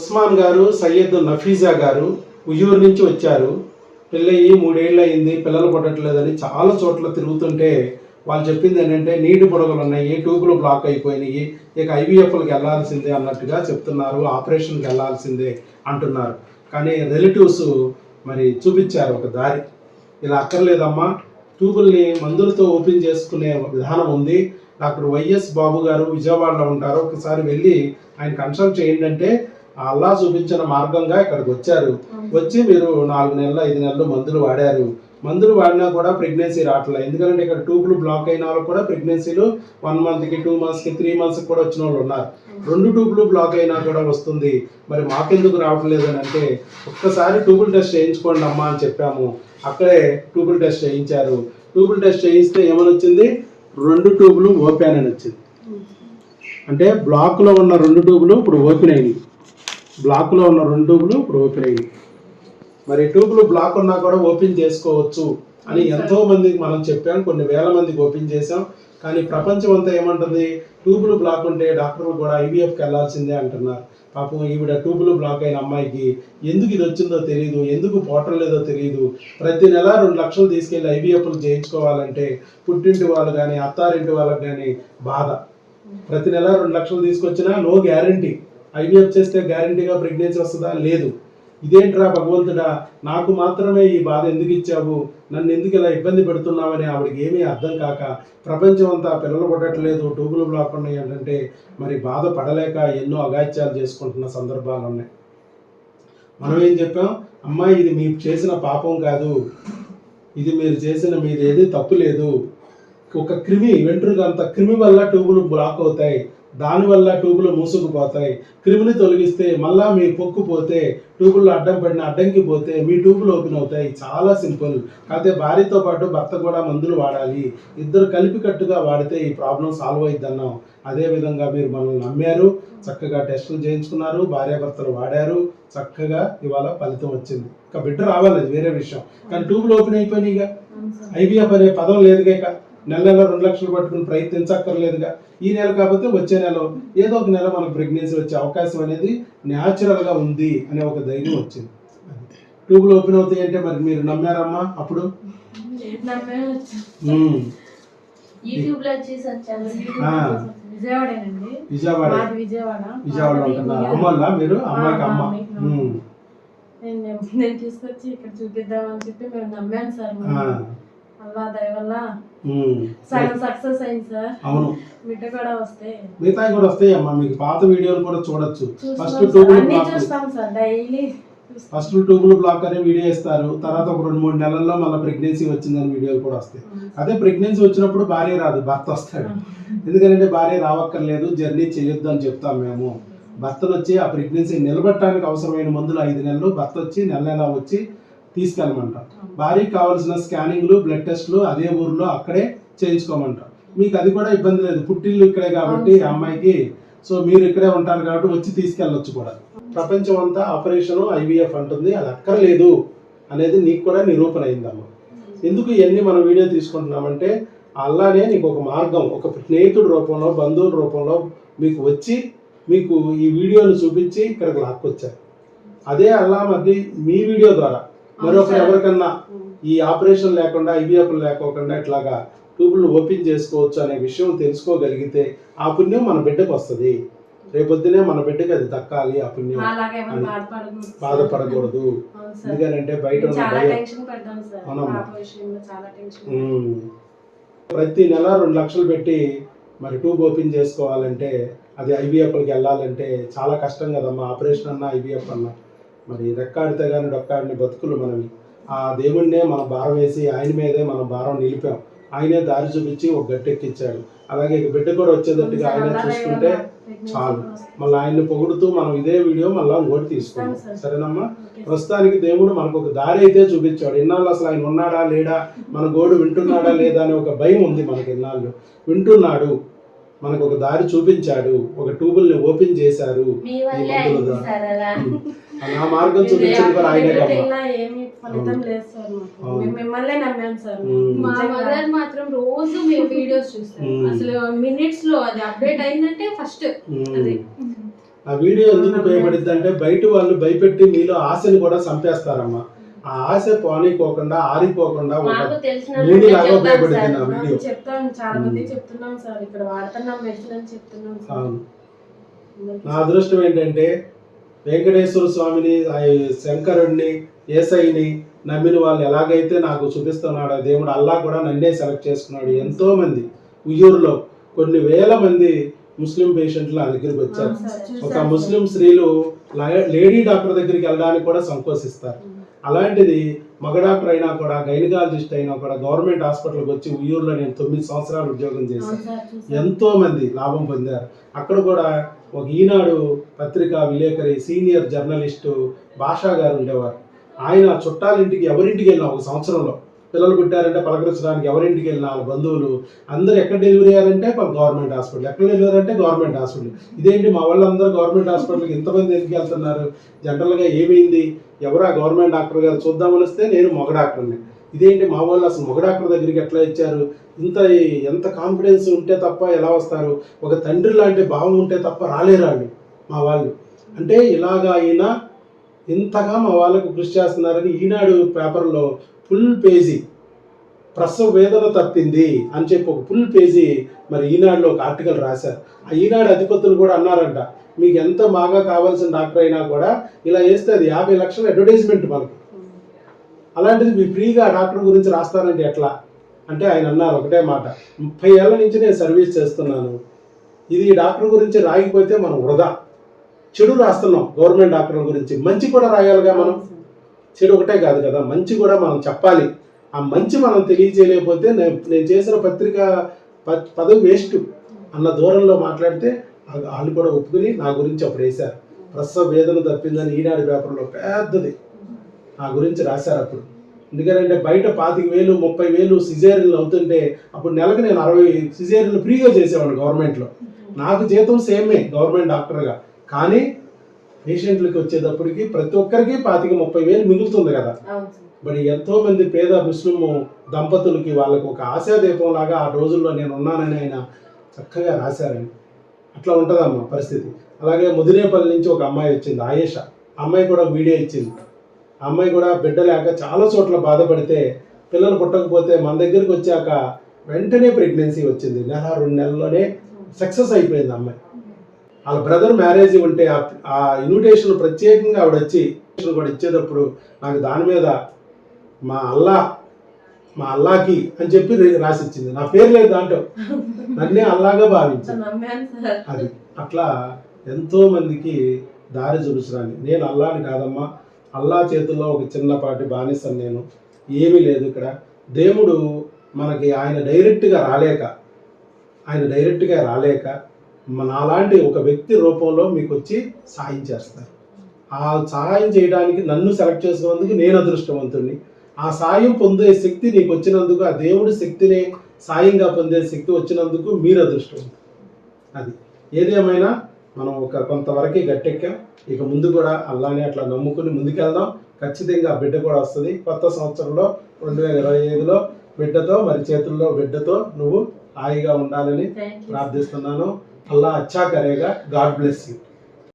ఉస్మాన్ గారు సయ్యద్ నఫీజా గారు ఉయ్యూరు నుంచి వచ్చారు. పెళ్ళయ్యి మూడేళ్ళు అయింది పిల్లలు పుట్టట్లేదని చాలా చోట్ల తిరుగుతుంటే వాళ్ళు చెప్పింది ఏంటంటే నీటి బుడగలు ఉన్నాయి ట్యూబులు బ్లాక్ అయిపోయినాయి ఇక ఐవీఎఫ్లకు వెళ్ళాల్సిందే అన్నట్టుగా చెప్తున్నారు ఆపరేషన్కి వెళ్ళాల్సిందే అంటున్నారు. కానీ రిలేటివ్స్ మరి చూపించారు ఒక దారి. ఇలా అక్కర్లేదమ్మా ట్యూబుల్ని మందులతో ఓపెన్ చేసుకునే విధానం ఉంది. డాక్టర్ వైఎస్ బాబు గారు విజయవాడలో ఉంటారు. ఒకసారి వెళ్ళి ఆయన కన్సల్ట్ చేయండి అంటే అల్లా చూపించిన మార్గంగా ఇక్కడికి వచ్చారు. వచ్చి మీరు నాలుగు నెలలు ఐదు నెలలు మందులు వాడారు. మందులు వాడినా కూడా ప్రెగ్నెన్సీ రావట్లేదు. ఎందుకంటే ఇక్కడ ట్యూబ్లు బ్లాక్ అయిన వాళ్ళు కూడా ప్రెగ్నెన్సీలు వన్ మంత్కి టూ మంత్స్కి త్రీ మంత్స్కి కూడా వచ్చిన వాళ్ళు ఉన్నారు. రెండు ట్యూబ్లు బ్లాక్ అయినా కూడా వస్తుంది. మరి మాకెందుకు రావట్లేదు అని అంటే ఒక్కసారి ట్యూబుల్ టెస్ట్ చేయించుకోండి అమ్మా అని చెప్పాము. అక్కడే ట్యూబుల్ టెస్ట్ చేయించారు. ట్యూబుల్ టెస్ట్ చేయిస్తే ఏమని వచ్చింది రెండు ట్యూబులు ఓపెన్ అని వచ్చింది. అంటే బ్లాక్లో ఉన్న రెండు ట్యూబులు ఇప్పుడు ఓపెన్ అయినాయి. బ్లాక్లో ఉన్న రెండు ట్యూబులు ఇప్పుడు ఓపెన్ అయినాయి మరి ట్యూబులు బ్లాక్ ఉన్నా కూడా ఓపెన్ చేసుకోవచ్చు అని ఎంతో మందికి మనం చెప్పాం కొన్ని వేల మందికి ఓపెన్ చేసాం కానీ ప్రపంచం అంతా ఏమంటుంది? ట్యూబులు బ్లాక్ ఉంటే డాక్టర్లు కూడా ఐవీఎఫ్కి వెళ్ళాల్సిందే అంటున్నారు. పాపం ఈవిడ ట్యూబులు బ్లాక్ అయిన అమ్మాయికి ఎందుకు ఇది వచ్చిందో తెలియదు ఎందుకు పోవటం లేదో తెలియదు ప్రతి నెల రెండు లక్షలు తీసుకెళ్ళి ఐవీఎఫ్లు చేయించుకోవాలంటే పుట్టింటి వాళ్ళు కానీ అత్తారింటి వాళ్ళకి కానీ బాధ. ప్రతి నెల రెండు లక్షలు తీసుకొచ్చినా నో గ్యారంటీ. ఐవీఎఫ్ చేస్తే గ్యారంటీగా ప్రెగ్నెన్సీ వస్తుందా? లేదు. ఇదేంట్రా భగవంతుడా? నాకు మాత్రమే ఈ బాధ ఎందుకు ఇచ్చావు? నన్ను ఎందుకు ఇలా ఇబ్బంది పెడుతున్నావని ఆవిడకి ఏమీ అర్థం కాక ప్రపంచం అంతా పిల్లలు పడట్లేదు ట్యూబులు బ్లాక్ ఉన్నాయి అంటే మరి బాధ పడలేక ఎన్నో అగాత్యాలు చేసుకుంటున్న సందర్భాలు ఉన్నాయి. మనం ఏం చెప్పాం? అమ్మాయి ఇది మీరు చేసిన పాపం కాదు. ఇది మీరు చేసిన మీది ఏది తప్పు లేదు. ఒక క్రిమి వెంట్రుక అంత క్రిమి వల్ల ట్యూబులు బ్లాక్ అవుతాయి. దానివల్ల ట్యూబులు మూసుకుపోతాయి. క్రిమిని తొలగిస్తే మళ్ళా మీ పొక్కు పోతే ట్యూబుల్లో అడ్డం పడిన అడ్డంకి పోతే మీ ట్యూబులు ఓపెన్ అవుతాయి. చాలా సింపుల్. కాకపోతే భార్యతో పాటు భర్త కూడా మందులు వాడాలి. ఇద్దరు కలిపికట్టుగా వాడితే ఈ ప్రాబ్లం సాల్వ్ అయింది అన్నాం అదే విధంగా మీరు మనల్ని నమ్మారు. చక్కగా టెస్టులు చేయించుకున్నారు. భార్యాభర్తలు వాడారు. చక్కగా ఇవాళ ఫలితం వచ్చింది. ఇంకా బిడ్డ రావాలి వేరే విషయం. కానీ ట్యూబులు ఓపెన్ అయిపోయినాయిగా. ఐవీఎఫ్ అనే పదం లేదుగా ఇక. నెల నెల రెండు లక్షలు పట్టుకుని ప్రయత్నించక్కర్లేదుగా. ఈ నెల కాకపోతే వచ్చే నెల ఏదో ఒక నెల మనకు ప్రెగ్నెన్సీ వచ్చే అవకాశం అనేది న్యాచురల్గా ఉంది అనే ఒక ధైర్యం వచ్చింది. ట్యూబ్లు ఓపెన్ అవుతాయి అంటే మరి మీరు నమ్మారమ్మా అప్పుడు? విజయవాడ. విజయవాడ. అమ్మల్లా మీరు? అమ్మాయికి అమ్మ. నేను తీసుకొచ్చి ఇక్కడ చూపిద్దామని చెప్పి మేము నమ్మాను సార్. అల్లా. సగం సక్సెస్ అయింది సార్. అవును. బిడ్డ కూడా వస్తే. మిగతాయి కూడా వస్తాయి అమ్మా మీకు పాత వీడియోలు కూడా చూడొచ్చు. ఫస్ట్. ట్యూబుల్ బ్లాక్ చూస్తాం సార్ డైలీ. ఫస్ట్ ట్యూబుల్ బ్లాక్ అనే వీడియో ఇస్తారు తర్వాత ఒక రెండు మూడు నెలల్లో మళ్ళీ ప్రెగ్నెన్సీ వచ్చిందని వీడియోలు కూడా వస్తాయి. అదే ప్రెగ్నెన్సీ వచ్చినప్పుడు భార్య రాదు భర్త వస్తాడు. ఎందుకంటే భార్య రావక్కర్లేదు జర్నీ చేయొద్దు అని చెప్తాం మేము. భర్తను వచ్చి ఆ ప్రెగ్నెన్సీ నిలబెట్టడానికి అవసరమైన మందులు ఐదు నెలలు భర్త వచ్చి నెల నెల వచ్చి తీసుకెళ్ళమంటాం. భార్యకి కావాల్సిన స్కానింగ్లు బ్లడ్ టెస్ట్లు అదే ఊర్లో అక్కడే చేయించుకోమంటాం. మీకు అది కూడా ఇబ్బంది లేదు. పుట్టిల్లు ఇక్కడే కాబట్టి అమ్మాయికి సో మీరు ఇక్కడే ఉంటారు కాబట్టి వచ్చి తీసుకెళ్ళొచ్చు కూడా. ప్రపంచం అంతా ఆపరేషన్ ఐవీఎఫ్ అంటుంది. అది అక్కర్లేదు అనేది నీకు కూడా నిరూపణ అయిందమ్మా. ఎందుకు ఇవన్నీ మనం వీడియో తీసుకుంటున్నామంటే అల్లానే నీకు ఒక మార్గం ఒక స్నేహితుడి రూపంలో బంధువుల రూపంలో మీకు వచ్చి మీకు ఈ వీడియోని చూపించి ఇక్కడికి లాక్కొచ్చారు. అదే అల్లా మరి మీ వీడియో ద్వారా. మరొకరు ఎవరికన్నా ఈ ఆపరేషన్ లేకుండా ఐవీఎఫ్ లేకోకుండా ఇట్లాగా ట్యూబులు ఓపెన్ చేసుకోవచ్చు అనే విషయం తెలుసుకోగలిగితే ఆ పుణ్యం మన బిడ్డకు వస్తుంది. రేపొద్దునే మన బిడ్డకి అది దక్కాలి ఆ పుణ్యం బాధపడకూడదు ఎందుకంటే బయట ఉమ్. ప్రతి నెల రెండు లక్షలు పెట్టి మరి ట్యూబ్ ఓపెన్ చేసుకోవాలంటే అది ఐవీఎఫ్కి వెళ్ళాలంటే చాలా కష్టం కదమ్మా. ఆపరేషన్ అన్నా ఐవీఎఫ్ అన్నా. మరి రెక్కాడితే కానీ డొక్కాడిని బతుకులు మనవి. ఆ దేవుణ్ణే మనం భారం వేసి ఆయన మీదే మనం భారం నిలిపాం. ఆయనే దారి చూపించి ఒక గట్టెక్కిచ్చాడు. అలాగే బిడ్డ కూడా వచ్చేటట్టుగా ఆయనే చూసుకుంటే చాలు. మళ్ళీ ఆయన్ని పొగుడుతూ మనం ఇదే వీడియో మళ్ళీ ఇంకోటి తీసుకుంటాం సరేనమ్మా? ప్రస్తుతానికి దేవుడు మనకు ఒక దారి అయితే చూపించాడు. ఇన్నాళ్ళు అసలు ఆయన ఉన్నాడా లేడా? మన గోడు వింటున్నాడా లేదా అనే ఒక భయం ఉంది మనకి ఇన్నాళ్ళు. వింటున్నాడు. మనకు ఒక దారి చూపించాడు ఒక ట్యూబుల్ని ఓపెన్ చేశారు. ఆ మార్గం చూపించింది కూడా ఆయనే మిమ్మల్నే నమ్మాం సార్. మా. మదర్ మాత్రం రోజు మేము వీడియోస్ చూస్తాం. మ్మ్. అసలు మినిట్స్లో అది అప్డేట్ అయిందంటే ఫస్ట్. అదే. ఆ వీడియో ఎందుకు ఉపయోగపడుద్ది అంటే బయట వాళ్ళు భయపెట్టి మీలో ఆశని కూడా చంపేస్తారమ్మా. ఆ ఆశ పోనీకోకుండా ఆరిపోకుండా చెప్తాం చాలా మంది చెప్తున్నాం సార్ ఇక్కడ వాడుతున్నాం మెడిసిన్ అని చెప్తున్నాం సార్. అవును. అందరికీ నా అదృష్టం ఏంటంటే వెంకటేశ్వర స్వామిని ఆ శంకరుడిని ఏసైని నమ్మిన వాళ్ళు ఎలాగైతే నాకు చూపిస్తున్నాడో దేవుడు అల్లా కూడా నన్నే సెలెక్ట్ చేసుకున్నాడు. ఎంతో మంది ఉయ్యూరులో కొన్ని వేల మంది ముస్లిం పేషెంట్లు నా దగ్గరికి వచ్చారు. ఒక. ముస్లిం స్త్రీలు లేడీ డాక్టర్ దగ్గరికి వెళ్ళడానికి కూడా సంకోచిస్తారు. అలాంటిది మగ డాక్టర్ అయినా కూడా గైనకాలజిస్ట్ అయినా కూడా గవర్నమెంట్ హాస్పిటల్కి వచ్చి ఉయ్యూరులో నేను తొమ్మిది సంవత్సరాలు ఉద్యోగం చేశాను. ఎంతో మంది లాభం పొందారు. అక్కడ కూడా ఒక ఈనాడు పత్రికా విలేకరి సీనియర్ జర్నలిస్టు భాషా గారు ఉండేవారు. ఆయన చుట్టాలింటికి ఎవరింటికి వెళ్ళినా ఒక సంవత్సరంలో పిల్లలు పుట్టారంటే పలకరించడానికి ఎవరింటికి వెళ్ళినా వాళ్ళ బంధువులు అందరూ ఎక్కడ డెలివరీ అయ్యారంటే గవర్నమెంట్ హాస్పిటల్ ఎక్కడ డెలివరీ అంటే గవర్నమెంట్ హాస్పిటల్ ఇదేంటి మా వాళ్ళందరూ గవర్నమెంట్ హాస్పిటల్కి ఇంతమంది ఎందుకు వెళ్తున్నారు? జనరల్గా ఏమైంది? ఎవరు ఆ గవర్నమెంట్ డాక్టర్ గారు? చూద్దామని వస్తే నేను మగ డాక్టర్ని ఇదేంటి మా వాళ్ళు అసలు మగ డాక్టర్ దగ్గరికి ఎట్లా ఇచ్చారు? ఇంత ఎంత కాన్ఫిడెన్స్ ఉంటే తప్ప ఎలా వస్తారు? ఒక తండ్రి లాంటి భావం ఉంటే తప్ప రాలేరాళ్ళు మా వాళ్ళు. అంటే ఇలాగా అయినా ఇంతగా మా వాళ్ళకు కృషి చేస్తున్నారని ఈనాడు పేపర్లో ఫుల్ పేజీ. ప్రసవ వేదన తప్పింది అని చెప్పి ఒక ఫుల్ పేజీ మరి ఈనాడులో ఒక ఆర్టికల్ రాశారు. ఆ ఈనాడు అధిపతులు కూడా అన్నారంట మీకు ఎంత బాగా కావాల్సిన డాక్టర్ అయినా కూడా ఇలా చేస్తే అది యాభై లక్షల అడ్వర్టైజ్మెంట్ మనకు. అలాంటిది మీరు ఫ్రీగా డాక్టర్ గురించి రాస్తారంటే ఎట్లా? అంటే ఆయన అన్నారు ఒకటే మాట ముప్పై ఏళ్ళ నుంచి నేను సర్వీస్ చేస్తున్నాను. ఇది డాక్టర్ గురించి రాయకపోతే మనం వృధా. చెడు రాస్తున్నాం గవర్నమెంట్ డాక్టర్ల గురించి. మంచి కూడా రాయాలిగా మనం. చెడు ఒకటే కాదు కదా. మంచి కూడా మనం చెప్పాలి. ఆ మంచి మనం తెలియజేయలేకపోతే నేను నేను చేసిన పత్రిక ప- పదవి వేస్ట్ అన్న దూరంలో మాట్లాడితే వాళ్ళు కూడా ఒప్పుకుని నా గురించి అప్పుడు వేశారు. ప్రసవ వేదన తప్పిందని ఈనాడు పేపర్లో పెద్దది. నా గురించి రాశారు అప్పుడు. ఎందుకంటే బయట పాతిక వేలు ముప్పై వేలు సిజేరియన్లు అవుతుంటే అప్పుడు నెలకు నేను అరవై సిజేరియన్లు ఫ్రీగా చేసేవాడు గవర్నమెంట్లో. నాకు జీతం సేమే గవర్నమెంట్ డాక్టర్గా. కానీ పేషెంట్లకి వచ్చేటప్పటికి ప్రతి ఒక్కరికి పాతిక ముప్పై వేలు మిగులుతుంది కదా. మరి ఎంతో మంది పేద ముస్లిం దంపతులకి వాళ్ళకు ఒక ఆశాదీపం లాగా ఆ రోజుల్లో నేను ఉన్నానని ఆయన చక్కగా రాశారని. అట్లా ఉంటుందమ్మా పరిస్థితి. అలాగే ముదినేపల్లి నుంచి ఒక అమ్మాయి వచ్చింది ఆయేష. అమ్మాయి కూడా వీడియో ఇచ్చింది. ఆ అమ్మాయి కూడా బిడ్డ లేక చాలా చోట్ల బాధపడితే పిల్లలు పుట్టకపోతే మన దగ్గరికి వచ్చాక వెంటనే ప్రెగ్నెన్సీ వచ్చింది. నెల రెండు నెలల్లోనే సక్సెస్ అయిపోయింది అమ్మాయి. వాళ్ళ బ్రదర్ మ్యారేజ్ ఉంటే ఆ- ఆ ఇన్విటేషన్ ప్రత్యేకంగా ఆవిడ వచ్చి కూడా ఇచ్చేటప్పుడు నాకు దాని మీద మా అల్లా మా అల్లాకి అని చెప్పి రే- రాసి ఇచ్చింది నా పేరు లేదు దాంట్లో. నన్నే అల్లాగా భావించింది. అది. అట్లా ఎంతో మందికి దారి చూపించడానికి నేను అల్లాని కాదమ్మా. అల్లా చేతుల్లో ఒక చిన్నపాటి బానిసను నేను. ఏమీ లేదు ఇక్కడ. దేవుడు మనకి ఆయన డైరెక్ట్గా రాలేక ఆయన డైరెక్ట్గా రాలేక నాలాంటి ఒక వ్యక్తి రూపంలో మీకు వచ్చి సాయం చేస్తారు. ఆ సహాయం చేయడానికి నన్ను సెలెక్ట్ చేసుకున్నందుకు నేను అదృష్టవంతుడిని ఆ సాయం పొందే శక్తి నీకు వచ్చినందుకు ఆ దేవుడి శక్తిని సాయంగా పొందే శక్తి వచ్చినందుకు మీరు అదృష్టవంతులు. అది. ఏదేమైనా మనం ఒక కొంతవరకు గట్టెక్కాం. ఇక ముందు కూడా అల్లానే అట్లా నమ్ముకుని ముందుకెళ్దాం. ఖచ్చితంగా బిడ్డ కూడా వస్తుంది. కొత్త సంవత్సరంలో రెండు వేల ఇరవై ఐదులో బిడ్డతో మరి చేతుల్లో బిడ్డతో నువ్వు హాయిగా ఉండాలని ప్రార్థిస్తున్నాను. अल्लाह अच्छा करेगा गॉड ब्लेस यू